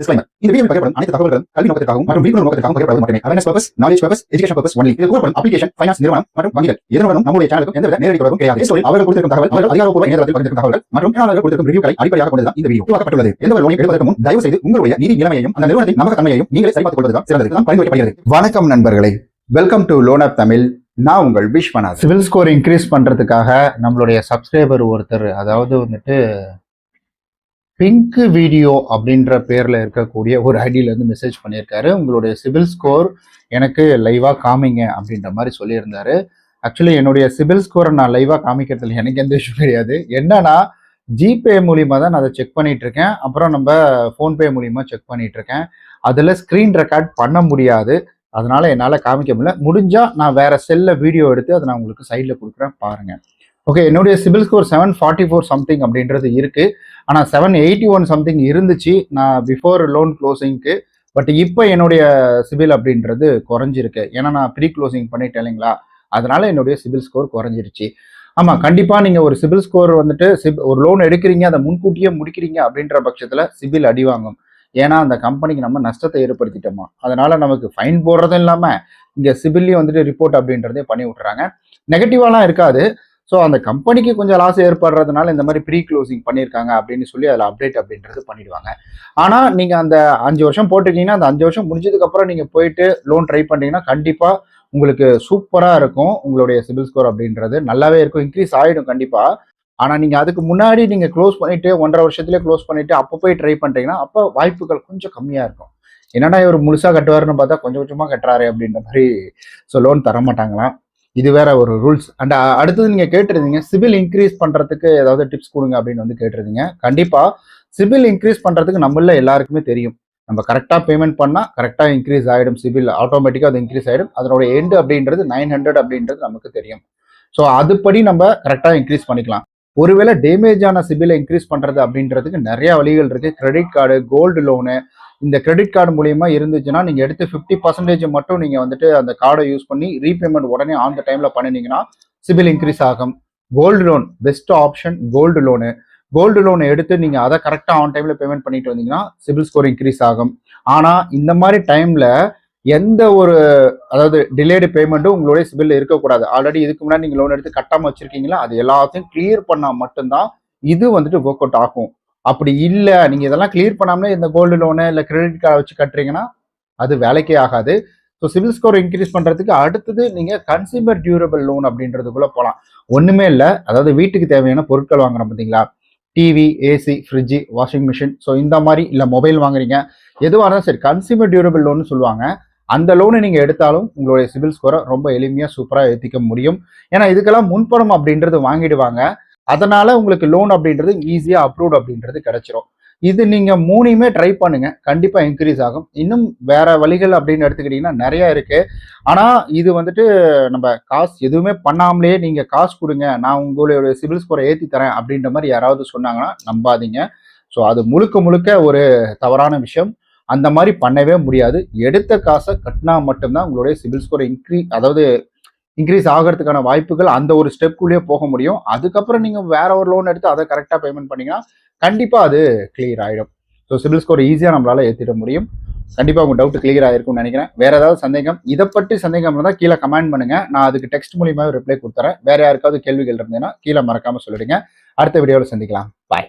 Disclaimer. இந்த வீடியோவில் பகிரப்படும் அனைத்து தகவல்களும் கல்வி நோக்கத்திற்காகவும் மற்றும் விழிப்புணர்வு நோக்கத்திற்காகவும் பகிரப்படுவது மட்டுமே. Awareness purpose knowledge purpose education purpose only இது கூறப்படும் அப்ளிகேஷன் ஃபைனான்ஸ் நிறுவனம் மற்றும் வங்கிகள். இதனுடனும் நம்முடைய சேனலுக்கும் எந்தவித நேரடி தொடர்பும் கிடையாது. இந்த ஸ்டோரியில் அவர்கள் கொடுத்திருக்கும் தகவல் அவர்கள் அதிகாரப்பூர்வ இணையதளத்தில் பகிர்ந்திருக்கும் தகவல்கள் மற்றும் பயனாளர்கள் கொடுத்திருக்கும் ரிவ்யூக்களை அடிப்படையாக கொண்டுதான் இந்த வீடியோ உருவாக்கப்பட்டுள்ளது. எந்த ஒரு லோனை எடுப்பதற்கு முன் தயவு செய்து உங்களுடைய நிதி நிலைமையையும் அந்த நிறுவனத்தின் நம்பகத்தன்மையையும் நீங்களே சரிபார்த்துக் கொள்வதுதான் சிறந்தது. தான் பரிந்துரைக்கப்படுகிறது. வணக்கம் நண்பர்களே. Welcome to loan app Tamil நான் உங்கள் விஸ்வநாத் சிவில் ஸ்கோர் இன்க்ரீஸ் பண்றதுக்காக நம்மளுடைய சப்ஸ்கிரைபர் ஒருத்தர் அதாவது வந்துட்டு பிங்க் வீடியோ அப்படின்ற பேரில் இருக்கக்கூடிய ஒரு ஐடியிலேருந்து மெசேஜ் பண்ணியிருக்காரு. உங்களுடைய சிவில் ஸ்கோர் எனக்கு லைவாக காமிங்க அப்படின்ற மாதிரி சொல்லியிருந்தாரு. ஆக்சுவலி என்னுடைய சிவில் ஸ்கோரை நான் லைவாக காமிக்கிறதுல எனக்கு எந்த இஷ்யூ கிடையாது. என்னன்னா ஜிபே மூலியமாக தான் நான் அதை செக் பண்ணிட்டு இருக்கேன் அப்புறம் நம்ம ஃபோன்பே மூலியமா செக் பண்ணிட்டு இருக்கேன் அதில் ஸ்க்ரீன் ரெக்கார்ட் பண்ண முடியாது. அதனால என்னால் காமிக்க முடியல. முடிஞ்சால் நான் வேற செல்ல வீடியோ எடுத்து அதை நான் உங்களுக்கு சைடில் கொடுக்குறேன் பாருங்கள் ஓகே என்னுடைய CIBIL score seven forty four something அப்படின்றது இருக்குது ஆனால் செவன் எயிட்டி ஒன் சம்திங் இருந்துச்சு நான் பிஃபோர் லோன் க்ளோசிங்க்கு பட் இப்போ என்னுடைய சிபில் அப்படின்றது குறைஞ்சிருக்கு. ஏன்னா நான் ப்ரீ க்ளோசிங் பண்ணிட்டேன் இல்லைங்களா? அதனால் என்னுடைய சிபில் ஸ்கோர் குறைஞ்சிருச்சு. ஆமாம் கண்டிப்பாக நீங்கள் ஒரு சிபில் ஸ்கோர் வந்துட்டு சிப் ஒரு லோன் எடுக்கிறீங்க அதை முன்கூட்டியே முடிக்கிறீங்க அப்படின்ற பட்சத்தில் சிபில் அடி வாங்கும். ஏன்னா அந்த கம்பெனிக்கு நம்ம நஷ்டத்தை ஏற்படுத்திட்டோமா? அதனால நமக்கு ஃபைன் போடுறதும் இல்லாமல் இங்கே சிபில்லையும் வந்துட்டு ரிப்போர்ட் அப்படின்றதே பண்ணி விட்றாங்க நெகட்டிவாலாம் இருக்காது. ஸோ அந்த கம்பெனிக்கு கொஞ்சம் லாஸ் ஏற்படுறதுனால இந்த மாதிரி ப்ரீ க்ளோசிங் பண்ணியிருக்காங்க அப்படின்னு சொல்லி அதில் அப்டேட் அப்படின்றது பண்ணிடுவாங்க. ஆனால் நீங்கள் அந்த அஞ்சு வருஷம் போட்டிருக்கீங்கன்னா அந்த அஞ்சு வருஷம் முடிஞ்சதுக்கப்புறம் நீங்கள் போயிட்டு லோன் ட்ரை பண்ணிங்கன்னா கண்டிப்பாக உங்களுக்கு சூப்பராக இருக்கும். உங்களுடைய சிபில் ஸ்கோர் அப்படின்றது நல்லாவே இருக்கும். இன்க்ரீஸ் ஆகிடும் கண்டிப்பாக ஆனால் நீங்கள் அதுக்கு முன்னாடி நீங்கள் க்ளோஸ் பண்ணிவிட்டு ஒன்றரை வருஷத்துலேயே க்ளோஸ் பண்ணிவிட்டு அப்போ போய் ட்ரை பண்ணுறீங்கன்னா அப்போ வாய்ப்புகள் கொஞ்சம் கம்மியாக இருக்கும். என்னடா இவர் முழுசாக கட்டுவாருன்னு பார்த்தா கொஞ்சம் கொஞ்சமாக கட்டுறாரு அப்படின்ற மாதிரி ஸோ லோன் தர மாட்டாங்களாம் இது வேற ஒரு ரூல்ஸ் அண்ட் அடுத்தது நீங்கள் கேட்டிருந்தீங்க சிவில் இன்க்ரீஸ் பண்ணுறதுக்கு ஏதாவது டிப்ஸ் கொடுங்க அப்படின்னு வந்து கேட்டிருந்தீங்க. கண்டிப்பாக சிவில் இன்க்ரீஸ் பண்ணுறதுக்கு நம்மள எல்லாருக்குமே தெரியும். நம்ம கரெக்டாக பேமெண்ட் பண்ணால் கரெக்டாக இன்க்ரீஸ் ஆகிடும் சிவில் ஆட்டோமேட்டிக்காக அது இன்க்ரீஸ் ஆகிடும் அதனோட எண்டு அப்படின்றது நைன் ஹண்ட்ரட் அப்படின்றது நமக்கு தெரியும். ஸோ அதுபடி நம்ம கரெக்டாக இன்க்ரீஸ் பண்ணிக்கலாம். ஒருவேளை டேமேஜ் ஆன சிபிலை இன்க்ரீஸ் பண்ணுறது அப்படின்றதுக்கு நிறைய வழிகள் இருக்குது கிரெடிட் கார்டு கோல்டு லோனு இந்த கிரெடிட் கார்டு மூலியமா இருந்துச்சுன்னா நீங்க எடுத்து ஃபிஃப்டி பர்சன்டேஜ் மட்டும் நீங்க வந்துட்டு அந்த கார்டை யூஸ் பண்ணி ரீபேமெண்ட் உடனே ஆன் த டைம்ல பண்ணினீங்கன்னா சிபில் இன்க்ரீஸ் ஆகும். Gold loan best option gold loan gold loan எடுத்து நீங்க அதை கரெக்டாக ஆன் டைம்ல பேமெண்ட் பண்ணிட்டு வந்தீங்கன்னா சிபில் ஸ்கோர் இன்க்ரீஸ் ஆகும். ஆனா இந்த மாதிரி டைம்ல எந்த ஒரு அதாவது டிலேடு பேமெண்ட்டும் உங்களுடைய சிபில் இருக்கக்கூடாது. ஆல்ரெடி இதுக்கு முன்னாடி நீங்கள் லோன் எடுத்து கட்டாமல் வச்சிருக்கீங்களா? அது எல்லாத்தையும் கிளியர் பண்ணால் மட்டும்தான் இது வந்துட்டு ஒர்க் அவுட் ஆகும். அப்படி இல்லை நீங்கள் இதெல்லாம் கிளியர் பண்ணாமலே இந்த கோல்டு லோனு இல்லை கிரெடிட் கார்டை வச்சு கட்டுறீங்கன்னா அது வேலைக்கே ஆகாது. ஸோ சிவில் ஸ்கோர் இன்க்ரீஸ் பண்ணுறதுக்கு அடுத்தது நீங்கள் கன்சியூமர் டியூரபிள் லோன் அப்படின்றதுக்குள்ளே போகலாம் ஒன்றுமே இல்லை அதாவது வீட்டுக்கு தேவையான பொருட்கள் வாங்குறோம் பார்த்தீங்களா TV AC fridge washing machine so இந்த மாதிரி இல்லை மொபைல் வாங்குறீங்க. எதுவாக இருந்தாலும் சரி கன்சியூமர் டியூரபிள் லோன்னு சொல்லுவாங்க. அந்த லோனை நீங்கள் எடுத்தாலும் உங்களுடைய சிபில் ஸ்கோரை ரொம்ப எளிமையாக சூப்பராக ஏற்றிக்க முடியும். ஏன்னா இதுக்கெல்லாம் முன்பணம் அப்படின்றது வாங்கிடுவாங்க. அதனால உங்களுக்கு லோன் அப்படின்றது ஈஸியாக அப்ரூவ்ட் அப்படின்றது கிடைச்சிரும். இது நீங்கள் மூணையுமே ட்ரை பண்ணுங்க. கண்டிப்பாக இன்க்ரீஸ் ஆகும். இன்னும் வேற வழிகள் அப்படின்னு எடுத்துக்கிட்டிங்கன்னா நிறைய இருக்கு. ஆனால் இது வந்துட்டு நம்ம காசு எதுவுமே பண்ணாமலே நீங்கள் காசு கொடுங்க. நான் உங்களுடைய சிபில் ஸ்கோரை ஏற்றி தரேன் அப்படின்ற மாதிரி யாராவது சொன்னாங்கன்னா நம்பாதீங்க. ஸோ அது முழுக்க முழுக்க ஒரு தவறான விஷயம். அந்த மாதிரி பண்ணவே முடியாது. எடுத்த காசை கட்டினா மட்டும்தான் உங்களுடைய சிபில் ஸ்கோர் இன்க்ரீ அதாவது இன்க்ரீஸ் ஆகிறதுக்கான வாய்ப்புகள் அந்த ஒரு ஸ்டெப்குள்ளேயே போக முடியும். அதுக்கப்புறம் நீங்கள் வேற ஒரு லோன் எடுத்து அதை கரெக்டாக பேமெண்ட் பண்ணிங்கன்னா கண்டிப்பாக அது கிளியர் ஆகிடும் ஸோ சிபில் ஸ்கோர் ஈஸியாக நம்மளால் ஏற்றிட முடியும். கண்டிப்பாக உங்கள் டவுட் கிளியர் ஆகிருக்கும்னு நினைக்கிறேன். வேற ஏதாவது சந்தேகம்? இதை பற்றி சந்தேகம் இருந்தால் கீழே கமெண்ட் பண்ணுங்க. நான் அதுக்கு டெக்ஸ்ட் மூலியமாக ரிப்ளை கொடுத்துறேன். வேற யாருக்காவது கேள்விகள் இருந்ததுன்னா கீழே மறக்காமல் சொல்லிடுங்க. அடுத்த வீடியோவில் சந்திக்கலாம். பாய்